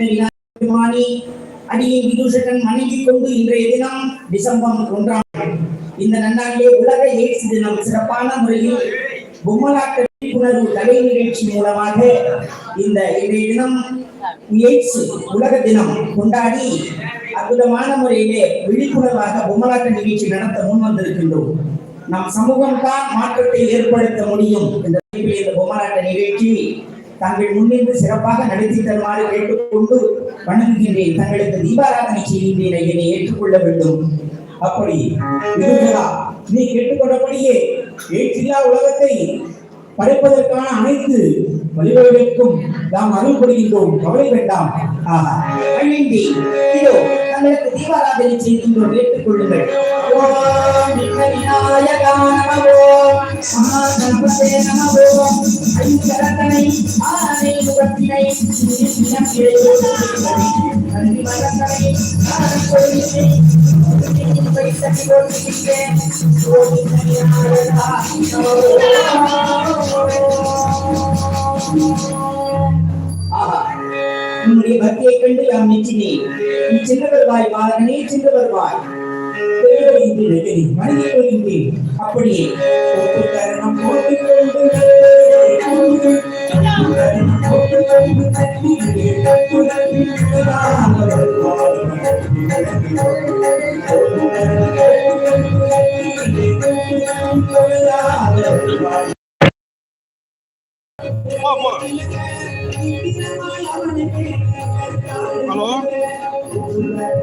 பெருமானி அடியை விதூஷகன் வணங்கிக் கொண்டு இன்றைய தினம் டிசம்பர் ஒன்றாம் இந்த நன்னாளிலே உலக எய்ட்ஸ் தினம் சிறப்பான முறையில் பொம்மலாட்ட விழிப்புணர்வு கலை நிகழ்ச்சி மூலமாக இந்த இன்றைய தினம் எய்ட்ஸ் உலக தினம் கொண்டாடி அற்புதமான முறையிலே விழிப்புணர்வாக பொம்மலாட்ட நிகழ்ச்சி நடத்த முன் வந்திருக்கின்றோம். நம் சமூகம் தான் மாற்றத்தை ஏற்படுத்த முடியும் இந்த பொம்மலாட்ட நிகழ்ச்சி தாங்கள் முன்னின்று சிறப்பாக நடத்தி தருமாறு கேட்டுக்கொண்டு வணங்குகின்றேன். தங்களுக்கு தீபாராதனை செய்கின்றேன் என்னை ஏற்றுக்கொள்ள வேண்டும். அப்படி நீ கேட்டுக்கொண்டபடியே ஏற்றில்லா உலகத்தை படைப்பதற்கான அனைத்து வழிவகைக்கும் நாம் அருள் புரிகின்றோம். கவலை வேண்டாம். ஆஹா இதோ தங்களுக்கு தீபாராதனை செய்கின்றோம். ஏற்றுக்கொள்ளுங்கள் மகாகணபதே நமோ ஐங்கரத்தனை ஆனை முகத்தினை நிலம் இழையோடு மரத்தனை ஆனை கொள்கினை உன்னுடைய பக்தியை கண்டு நாம் நெச்சினேன் நீ சின்ன வருவாய் பாலகனே சின்ன வருவாய் அப்படியே Hello?